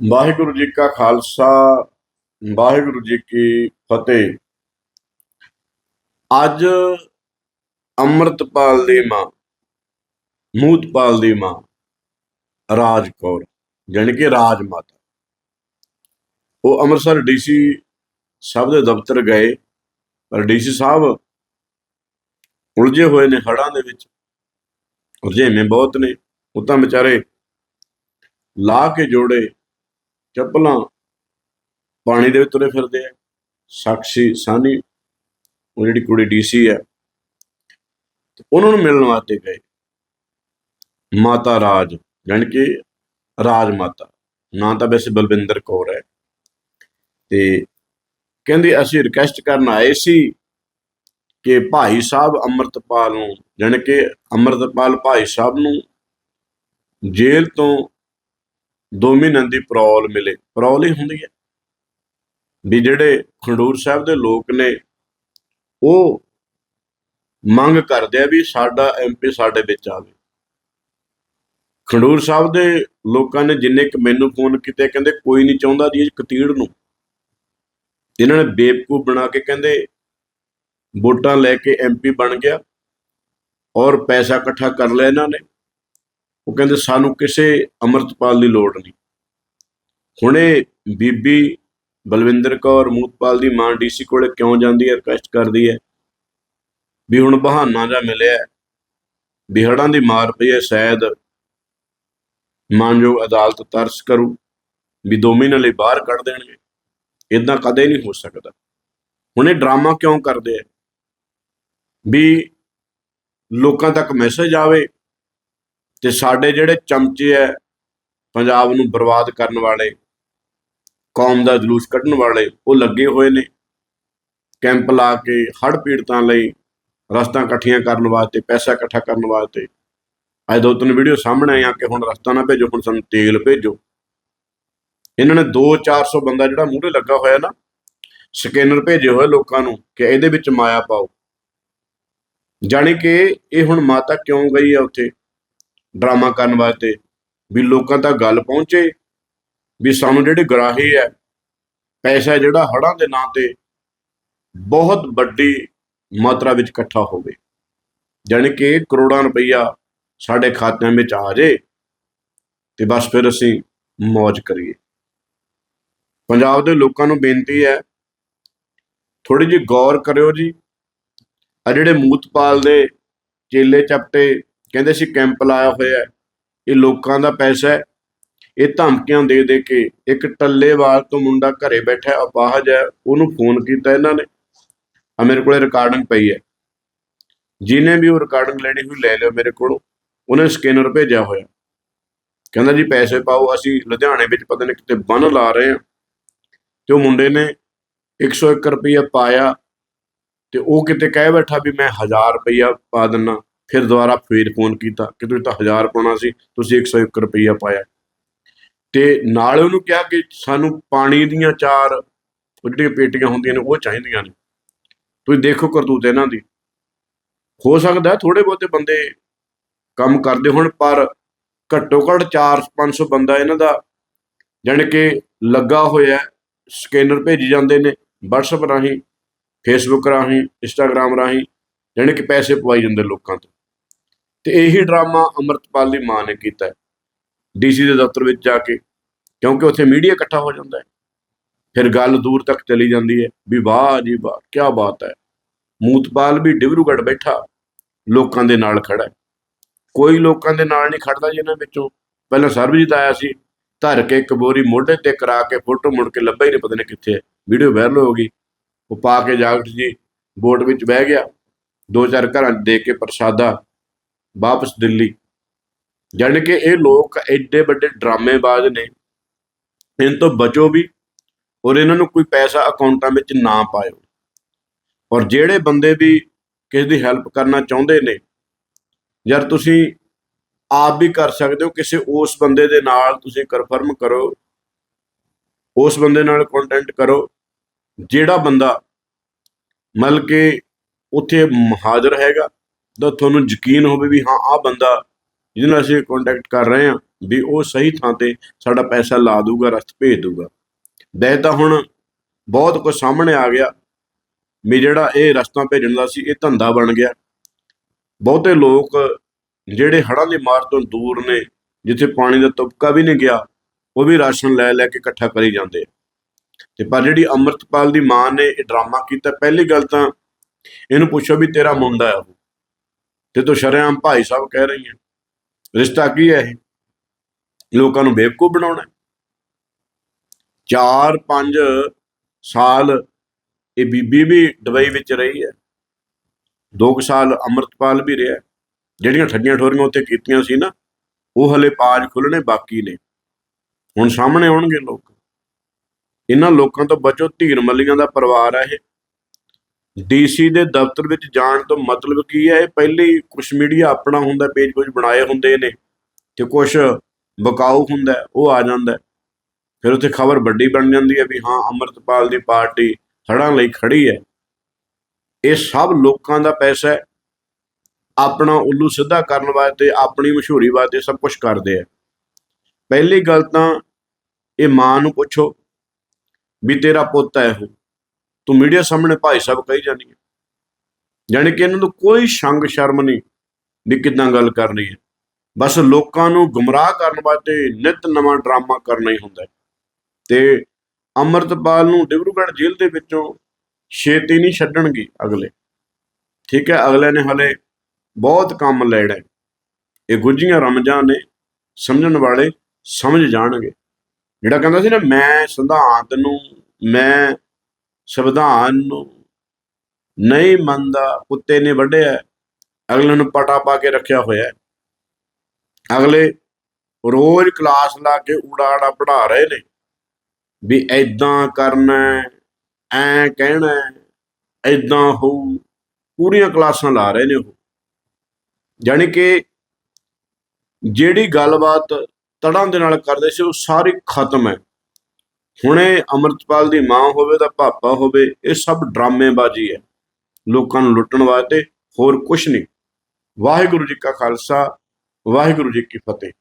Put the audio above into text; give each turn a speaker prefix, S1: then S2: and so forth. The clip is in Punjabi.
S1: ਵਾਹਿਗੁਰੂ ਜੀ ਕਾ ਖਾਲਸਾ, ਵਾਹਿਗੁਰੂ ਜੀ ਕੀ ਫਤਿਹ। ਅੱਜ ਅੰਮ੍ਰਿਤਪਾਲ ਦੀ ਮਾਂ, ਮੂਤਪਾਲ ਦੀ ਮਾਂ, ਰਾਜ ਕੌਰ, ਜਾਣੀ ਕਿ ਰਾਜ ਮਾਤਾ। ਉਹ ਅੰਮ੍ਰਿਤਸਰ ਡੀਸੀ ਸਾਹਿਬ ਦੇ ਦਫ਼ਤਰ ਗਏ, ਪਰ ਡੀਸੀ ਸਾਹਿਬ ਉਲਝੇ ਹੋਏ ਨੇ ਹੜਾਂ ਦੇ ਵਿੱਚ। ਉਲਝੇਵੇਂ ਬਹੁਤ ਨੇ। ਉਹ ਤਾਂ ਵਿਚਾਰੇ ਲਾ ਕੇ ਜੋੜੇ ਚੱਪਲਾਂ ਪਾਣੀ ਦੇ ਵਿੱਚ ਤੁਰੇ ਫਿਰਦੇ ਆ। ਸਾਕਸ਼ੀ ਸਾਨੀ ਉਹ ਜਿਹੜੀ ਕੁੜੀ ਡੀਸੀ ਹੈ ਉਹਨਾਂ ਨੂੰ ਮਿਲਣ ਵਾਸਤੇ ਗਏ। ਮਾਤਾ ਰਾਜ, ਜਾਣੀ ਕਿ ਰਾਜ ਮਾਤਾ। ਨਾਂ ਤਾਂ ਵੈਸੇ ਬਲਵਿੰਦਰ ਕੌਰ ਹੈ। ਤੇ ਕਹਿੰਦੇ ਅਸੀਂ ਰਿਕਵੈਸਟ ਕਰਨ ਆਏ ਸੀ ਕਿ ਭਾਈ ਸਾਹਿਬ ਅੰਮ੍ਰਿਤਪਾਲ ਨੂੰ, ਜਾਣੀ ਕਿ ਅੰਮ੍ਰਿਤਪਾਲ ਭਾਈ ਸਾਹਿਬ ਨੂੰ ਜੇਲ੍ਹ ਤੋਂ ਦੋ ਮਹੀਨਿਆਂ ਦੀ ਪਰੌਲ ਮਿਲੇ। ਪਰੌਲ ਹੀ ਹੁੰਦੀ ਹੈ। ਵੀ ਜਿਹੜੇ ਖੰਡੂਰ ਸਾਹਿਬ ਦੇ ਲੋਕ ਨੇ, ਉਹ ਮੰਗ ਕਰਦੇ ਆ ਵੀ ਸਾਡਾ ਐਮਪੀ ਸਾਡੇ ਵਿੱਚ ਆਵੇ। ਖੰਡੂਰ ਸਾਹਿਬ ਦੇ ਲੋਕਾਂ ਨੇ ਜਿੰਨੇ ਕੁ ਮੈਨੂੰ ਫੋਨ ਕੀਤੇ, ਕਹਿੰਦੇ ਕੋਈ ਨਹੀਂ ਚਾਹੁੰਦਾ ਜੀ ਕਤੀੜ ਨੂੰ। ਇਹਨਾਂ ਨੇ ਬੇਵਕੂਫ ਬਣਾ ਕੇ ਕਹਿੰਦੇ, ਵੋਟਾਂ ਲੈ ਕੇ ਐਮਪੀ ਬਣ ਗਿਆ ਔਰ ਪੈਸਾ ਇਕੱਠਾ ਕਰ ਲਿਆ ਇਹਨਾਂ ਨੇ। ਉਹ ਕਹਿੰਦੇ ਸਾਨੂੰ ਕਿਸੇ ਅਮਰਤਪਾਲ ਦੀ ਲੋੜ ਨਹੀਂ। ਹੁਣੇ ਬੀਬੀ ਬਲਵਿੰਦਰ ਕੌਰ ਮੂਤਪਾਲ ਦੀ ਮਾਂ ਡੀਸੀ ਕੋਲੇ ਕਿਉਂ ਜਾਂਦੀ ਹੈ ਰਿਕਵੈਸਟ ਕਰਦੀ ਹੈ? ਵੀ ਹੁਣ ਬਹਾਨਾ ਜਾਂ ਮਿਲਿਆ ਵੀ ਹੜ੍ਹਾਂ ਦੀ ਮਾਰ ਪਈ ਹੈ, ਸ਼ਾਇਦ ਮਾਨਯੋਗ ਅਦਾਲਤ ਤਰਸ ਕਰੂ ਵੀ ਦੋ ਮਹੀਨੇ ਲਈ ਬਾਹਰ ਕੱਢ ਦੇਣਗੇ। ਇਦਾਂ ਕਦੇ ਨਹੀਂ ਹੋ ਸਕਦਾ। ਹੁਣ ਇਹ ਡਰਾਮਾ ਕਿਉਂ ਕਰਦੇ ਆ? ਵੀ ਲੋਕਾਂ ਤੱਕ ਮੈਸੇਜ ਆਵੇ ਤੇ ਸਾਡੇ ਜਿਹੜੇ ਚਮਚੇ ਐ, ਪੰਜਾਬ ਨੂੰ ਬਰਬਾਦ ਕਰਨ ਵਾਲੇ, ਕੌਮ ਦਾ ਜਲੂਸ ਕੱਢਣ ਵਾਲੇ, ਉਹ ਲੱਗੇ ਹੋਏ ਨੇ। ਕੈਂਪ ਲਾ ਕੇ ਹੜ੍ਹ ਪੀੜਤਾਂ ਲਈ ਰਸਤਾ ਇਕੱਠੀਆਂ ਕਰਨ ਵਾਸਤੇ, ਪੈਸਾ ਇਕੱਠਾ ਕਰਨ ਵਾਸਤੇ। ਅੱਜ ਦੋ ਤਿੰਨ ਵੀਡੀਓ ਸਾਹਮਣੇ ਆਈਆਂ ਕਿ ਹੁਣ ਰਸਤਾ ਨਾ ਭੇਜੋ, ਹੁਣ ਸਾਨੂੰ ਤੇਲ ਭੇਜੋ। ਇਹਨਾਂ ਨੇ 2-400 ਬੰਦਾ ਜਿਹੜਾ ਮੂਹਰੇ ਲੱਗਾ ਹੋਇਆ ਨਾ, ਸਕੈਨਰ ਭੇਜੇ ਹੋਏ ਲੋਕਾਂ ਨੂੰ ਕਿ ਇਹਦੇ ਵਿੱਚ ਮਾਇਆ ਪਾਓ। ਜਾਣੀ ਕਿ ਇਹ ਹੁਣ ਮਾਤਾ ਕਿਉਂ ਗਈ ਆ ਉੱਥੇ? ਡਰਾਮਾ ਕਰਨ ਵਾਸਤੇ ਵੀ ਲੋਕਾਂ ਤੱਕ ਗੱਲ ਪਹੁੰਚੇ ਵੀ ਸਾਨੂੰ ਜਿਹੜੇ ਗਰਾਹੀ ਹੈ ਪੈਸਾ ਜਿਹੜਾ ਹੜਾਂ ਦੇ ਨਾਂ ਤੇ ਬਹੁਤ ਵੱਡੀ ਮਾਤਰਾ ਵਿੱਚ ਇਕੱਠਾ ਹੋਵੇ। ਜਾਣੀ ਕਿ ਕਰੋੜਾਂ ਰੁਪਈਆ ਸਾਡੇ ਖਾਤਿਆਂ ਵਿੱਚ ਆ ਜੇ ਤੇ ਬਸ ਫਿਰ ਅਸੀਂ ਮौज ਕਰੀਏ। ਪੰਜਾਬ ਦੇ ਲੋਕਾਂ ਨੂੰ ਬੇਨਤੀ ਹੈ ਥੋੜੀ ਜਿਹੀ ਗੌਰ ਕਰਿਓ ਜੀ। ਆ ਜਿਹੜੇ ਮੂਤਪਾਲ ਦੇ ਚੇਲੇ ਚਪਟੇ ਕਹਿੰਦੇ ਸੀ ਕੈਂਪ ਲਾਇਆ ਹੋਇਆ ਹੈ। ਇਹ ਲੋਕਾਂ ਦਾ ਪੈਸਾ ਹੈ। ਇਹ ਧਮਕੀਆਂ ਦੇ ਦੇ ਕੇ ਇੱਕ ਟੱਲੇਵਾਲ ਤੋਂ ਮੁੰਡਾ ਘਰੇ ਬੈਠਾ ਅਪਾਹਜ ਹੈ। ਉਹਨੂੰ ਫੋਨ ਕੀਤਾ ਇਹਨਾਂ ਨੇ। ਆ ਮੇਰੇ ਕੋਲੇ ਰਿਕਾਰਡਿੰਗ ਪਈ ਹੈ। ਜਿਹਨੇ ਵੀ ਉਹ ਰਿਕਾਰਡਿੰਗ ਲੈਣੀ ਹੋਈ ਲੈ ਲਿਓ ਮੇਰੇ ਕੋਲੋਂ। ਉਹਨੇ ਸਕੈਨਰ ਭੇਜਿਆ ਹੋਇਆ। ਕਹਿੰਦਾ ਜੀ ਪੈਸੇ ਪਾਓ, ਅਸੀਂ ਲੁਧਿਆਣੇ ਵਿੱਚ ਪਤਾ ਨਹੀਂ ਕਿਤੇ ਬੰਨ ਲਾ ਰਹੇ ਹਾਂ। ਤੇ ਉਹ ਮੁੰਡੇ ਨੇ 101 ਰੁਪਈਆ ਪਾਇਆ। ਤੇ ਉਹ ਕਿਤੇ ਕਹਿ ਬੈਠਾ ਵੀ ਮੈਂ 1000 ਰੁਪਈਆ ਪਾ ਦਿੰਨਾ। ਫਿਰ ਦੁਬਾਰਾ ਫੇਰ ਫੋਨ ਕੀਤਾ ਕਿ ਤੁਸੀਂ ਤਾਂ 1000 ਪਾਉਣਾ ਸੀ, ਤੁਸੀਂ 101 ਰੁਪਈਆ ਪਾਇਆ। ਤੇ ਨਾਲ ਉਹਨੂੰ ਕਿਹਾ ਕਿ ਸਾਨੂੰ ਪਾਣੀ ਦੀਆਂ ਚਾਰ ਜਿਹੜੀਆਂ ਪੇਟੀਆਂ ਹੁੰਦੀਆਂ ਨੇ, ਉਹ ਚਾਹੀਦੀਆਂ ਨੇ। ਤੁਸੀਂ ਦੇਖੋ ਕਰਤੂਤ ਇਹਨਾਂ ਦੀ। ਹੋ ਸਕਦਾ ਥੋੜੇ ਬਹੁਤੇ ਬੰਦੇ ਕੰਮ ਕਰਦੇ ਹੋਣ, ਪਰ ਘੱਟੋ ਘੱਟ 4-500 ਬੰਦਾ ਇਹਨਾਂ ਦਾ, ਜਾਣੀ ਕਿ ਲੱਗਾ ਹੋਇਆ ਸਕੈਨਰ ਭੇਜੀ ਜਾਂਦੇ ਨੇ, WhatsApp ਰਾਹੀਂ ਫੇਸਬੁੱਕ ਰਾਹੀਂ ਇੰਸਟਾਗ੍ਰam ਰਾਹੀਂ, ਜਾਣੀ ਕਿ ਪੈਸੇ ਪਵਾਈ ਜਾਂਦੇ ਲੋਕਾਂ ਤੋਂ। ਤੇ ਇਹੀ ਡਰਾਮਾ ਅਮਰਤਪਾਲ ਦੀ ਮਾਂ ਨੇ ਕੀਤਾ ਡੀਸੀ ਦੇ ਦਫ਼ਤਰ ਵਿੱਚ ਜਾ ਕੇ, ਕਿਉਂਕਿ ਉੱਥੇ ਮੀਡੀਆ ਇਕੱਠਾ ਹੋ ਜਾਂਦਾ ਹੈ। ਫਿਰ ਗੱਲ ਦੂਰ ਤੱਕ ਚਲੀ ਜਾਂਦੀ ਹੈ ਵੀ ਵਾਹ ਜੀ ਵਾਹ ਕੀ ਬਾਤ ਹੈ। ਮੂਤਪਾਲ ਵੀ ਡਿਬਰੂਗੜ੍ਹ ਬੈਠਾ, ਲੋਕਾਂ ਦੇ ਨਾਲ ਖੜਾ ਹੈ। ਕੋਈ ਲੋਕਾਂ ਦੇ ਨਾਲ ਨਹੀਂ ਖੜਦਾ ਜੀ ਇਹਨਾਂ ਵਿੱਚੋਂ ਪਹਿਲਾਂ ਸਰਬਜੀਤ ਆਇਆ ਸੀ, ਧਰ ਕੇ ਇੱਕ ਬੋਰੀ ਮੋਢੇ ਤੇ ਕਰਾ ਕੇ ਫੋਟੋ ਮੁੜ ਕੇ ਲੱਭਾ ਹੀ ਨਹੀਂ, ਪਤਾ ਨਹੀਂ ਕਿੱਥੇ ਹੈ। ਵੀਡੀਓ ਵਾਇਰਲ ਹੋ ਗਈ। ਉਹ ਪਾ ਕੇ ਜਾਗਟ ਜੀ, ਬੋਟ ਵਿੱਚ ਬਹਿ ਗਿਆ। ਦੋ ਚਾਰ ਘਰਾਂ ਦੇ ਕੇ ਪ੍ਰਸ਼ਾਦਾ ਵਾਪਸ ਦਿੱਲੀ। ਜਾਣੀ ਕਿ ਇਹ ਲੋਕ ਐਡੇ ਵੱਡੇ ਡਰਾਮੇਬਾਜ਼ ਨੇ। ਇਹਨਾਂ ਤੋਂ ਬਚੋ ਵੀ ਔਰ ਇਹਨਾਂ ਨੂੰ ਕੋਈ ਪੈਸਾ ਅਕਾਊਂਟਾਂ ਵਿੱਚ ਨਾ ਪਾਇਓ। ਔਰ ਜਿਹੜੇ ਬੰਦੇ ਵੀ ਕਿਸੇ ਦੀ ਹੈਲਪ ਕਰਨਾ ਚਾਹੁੰਦੇ ਨੇ, ਯਾਰ ਤੁਸੀਂ ਆਪ ਵੀ ਕਰ ਸਕਦੇ ਹੋ, ਕਿਸੇ ਉਸ ਬੰਦੇ ਦੇ ਨਾਲ ਤੁਸੀਂ ਕਨਫਰਮ ਕਰੋ। ਉਸ ਬੰਦੇ ਨਾਲ ਕੰਟੈਕਟ ਕਰੋ। ਜਿਹੜਾ ਬੰਦਾ ਮਤਲਬ ਕਿ ਉੱਥੇ ਹਾਜ਼ਰ ਹੈਗਾ ਤਾਂ ਤੁਹਾਨੂੰ ਯਕੀਨ ਹੋਵੇ ਵੀ ਹਾਂ, ਆਹ ਬੰਦਾ ਜਿਹਦੇ ਨਾਲ ਅਸੀਂ ਕੰਟੈਕਟ ਕਰ ਰਹੇ ਹਾਂ ਵੀ ਉਹ ਸਹੀ ਥਾਂ ਤੇ ਸਾਡਾ ਪੈਸਾ ਲਾ ਦੂਗਾ ਰਸਤ ਭੇਜ ਦੂਗਾ ਵੈਸੇ ਤਾਂ ਹੁਣ ਬਹੁਤ ਕੁਝ ਸਾਹਮਣੇ ਆ ਗਿਆ ਵੀ ਜਿਹੜਾ ਇਹ ਰਸਤਾ ਭੇਜਣ ਦਾ ਸੀ, ਇਹ ਧੰਦਾ ਬਣ ਗਿਆ। ਬਹੁਤੇ ਲੋਕ ਜਿਹੜੇ ਹੜ੍ਹਾਂ ਦੀ ਮਾਰ ਤੋਂ ਦੂਰ ਨੇ, ਜਿੱਥੇ ਪਾਣੀ ਦਾ ਤੁਪਕਾ ਵੀ ਨਹੀਂ ਗਿਆ, ਉਹ ਵੀ ਰਾਸ਼ਨ ਲੈ ਲੈ ਕੇ ਇਕੱਠਾ ਕਰੀ ਜਾਂਦੇ ਆ। ਤੇ ਪਰ ਜਿਹੜੀ ਅੰਮ੍ਰਿਤਪਾਲ ਦੀ ਮਾਂ ਨੇ ਇਹ ਡਰਾਮਾ ਕੀਤਾ, ਪਹਿਲੀ ਗੱਲ ਤਾਂ ਇਹਨੂੰ ਪੁੱਛੋ ਵੀ ਤੇਰਾ ਮੁੰਡਾ ਹੈ ਉਹ। ਤੇ ਤੂੰ ਸ਼ਰੇਆਮ ਭਾਈ ਸਾਹਿਬ ਕਹਿ ਰਹੀ ਹੈ ਰਿਸ਼ਤਾ ਕੀ ਹੈ ਇਹ? ਲੋਕਾਂ ਨੂੰ ਬੇਵਕੂਫ ਬਣਾਉਣਾ ਹੈ। ਚਾਰ ਪੰਜ ਸਾਲ ਇਹ ਬੀਬੀ ਵੀ ਦੁਬਈ ਵਿੱਚ ਰਹੀ ਹੈ। ਦੋ ਕੁ ਸਾਲ ਅੰਮ੍ਰਿਤਪਾਲ ਵੀ ਰਿਹਾ ਜਿਹੜੀਆਂ ਠੱਗੀਆਂ ਠੋਰੀਆਂ ਉੱਥੇ ਕੀਤੀਆਂ ਸੀ ਨਾ, ਉਹ ਹਲੇ ਪਾਜ ਖੁੱਲਣੇ ਬਾਕੀ ਨੇ। ਹੁਣ ਸਾਹਮਣੇ ਆਉਣਗੇ ਲੋਕ। ਇਹਨਾਂ ਲੋਕਾਂ ਤੋਂ ਬਚੋ, ਧੀਰ ਮੱਲੀਆਂ ਦਾ ਪਰਿਵਾਰ ਹੈ ਇਹ। ਡੀਸੀ ਦੇ ਦਫ਼ਤਰ ਵਿੱਚ ਜਾਣ ਤੋਂ ਮਤਲਬ ਕੀ ਹੈ? ਇਹ ਪਹਿਲੇ ਹੀ ਕੁਝ ਮੀਡੀਆ ਆਪਣਾ ਹੁੰਦਾ ਪੇਜ ਕੁਝ ਬਣਾਏ ਹੁੰਦੇ ਨੇ ਤੇ ਕੁਝ ਬਕਾਊ ਹੁੰਦਾ, ਉਹ ਆ ਜਾਂਦਾ। ਫਿਰ ਉੱਥੇ ਖਬਰ ਵੱਡੀ ਬਣ ਜਾਂਦੀ ਹੈ ਵੀ ਹਾਂ, ਅੰਮ੍ਰਿਤਪਾਲ ਦੀ ਪਾਰਟੀ ਹੜ੍ਹਾਂ ਲਈ ਖੜੀ ਹੈ। ਇਹ ਸਭ ਲੋਕਾਂ ਦਾ ਪੈਸਾ ਹੈ। ਆਪਣਾ ਉੱਲੂ ਸਿੱਧਾ ਕਰਨ ਵਾਸਤੇ, ਆਪਣੀ ਮਸ਼ਹੂਰੀ ਵਾਸਤੇ ਸਭ ਕੁਝ ਕਰਦੇ ਆ। ਪਹਿਲੀ ਗੱਲ ਤਾਂ ਇਹ ਮਾਂ ਨੂੰ ਪੁੱਛੋ ਵੀ ਤੇਰਾ ਪੁੱਤ ਹੈ ਉਹ। ਤੂੰ ਮੀਡੀਆ ਸਾਹਮਣੇ ਭਾਈ ਸਾਹਿਬ ਕਹੀ ਜਾਨੀ ਹੈ। ਜਾਣੀ ਕਿ ਇਹਨਾਂ ਨੂੰ ਕੋਈ ਸ਼ੰਗ ਸ਼ਰਮ ਨਹੀਂ ਵੀ ਕਿਦਾਂ ਗੱਲ ਕਰਨੀ ਹੈ। ਬਸ ਲੋਕਾਂ ਨੂੰ ਗੁੰਮਰਾਹ ਕਰਨ ਵਾਸਤੇ ਨਿਤ ਨਵਾਂ ਡਰਾਮਾ ਕਰਨਾ ਹੀ ਹੁੰਦਾ ਹੈ। ਤੇ ਅੰਮ੍ਰਿਤਪਾਲ ਨੂੰ ਡਿਬਰੂਗੜ੍ਹ ਜੇਲ੍ਹ ਦੇ ਵਿੱਚੋਂ ਛੇਤੀ ਨਹੀਂ ਛੱਡਣਗੇ ਅਗਲੇ। ਠੀਕ ਹੈ, ਅਗਲੇ ਨੇ ਹਲੇ ਬਹੁਤ ਕੰਮ ਲੈਣਾ ਹੈ। ਇਹ ਗੁੱਜੀਆਂ ਰਮਜਾਂ ਨੇ ਸਮਝਣ ਵਾਲੇ ਸਮਝ ਜਾਣਗੇ। ਜਿਹੜਾ ਕਹਿੰਦਾ ਸੀ ਨਾ, ਮੈਂ ਸਿਧਾਂਤ ਨੂੰ, ਮੈਂ ਸੰਵਿਧਾਨ ਨੂੰ ਨਹੀਂ ਮੰਨਦਾ, ਕੁੱਤੇ ਨੇ ਵੱਢਿਆ ਅਗਲੇ ਨੂੰ ਪਟਾ ਪਾ ਕੇ ਰੱਖਿਆ ਹੋਇਆ ਅਗਲੇ ਰੋਜ਼ ਕਲਾਸ ਲਾ ਕੇ ਉਡਾੜਾ ਪੜਾ ਰਹੇ ਨੇ ਵੀ ਐਦਾਂ ਕਰਨਾ ਐ ਕਹਿਣਾ ਐਦਾਂ ਹੋਊ। ਪੂਰੀਆਂ ਕਲਾਸਾਂ ਲਾ ਰਹੇ ਨੇ ਉਹ। ਜਾਣੀ ਕਿ ਜਿਹੜੀ ਗੱਲਬਾਤ ਤੜਾਂ ਦੇ ਨਾਲ ਕਰਦੇ ਸੀ, ਉਹ ਸਾਰੀ ਖਤਮ ਹੈ। ਹੁਣੇ ਅਮਰਤਪਾਲ ਦੀ ਮਾਂ ਹੋਵੇ ਤਾਂ ਪਾਪਾ ਹੋਵੇ, ਇਹ ਸਭ ਡਰਾਮੇਬਾਜ਼ੀ ਹੈ। ਲੋਕਾਂ ਨੂੰ ਲੁੱਟਣ ਵਾਸਤੇ ਹੋਰ ਕੁਝ ਨਹੀਂ। ਵਾਹਿਗੁਰੂ ਜੀ ਕਾ ਖਾਲਸਾ, ਵਾਹਿਗੁਰੂ ਜੀ ਕੀ ਫਤਿਹ।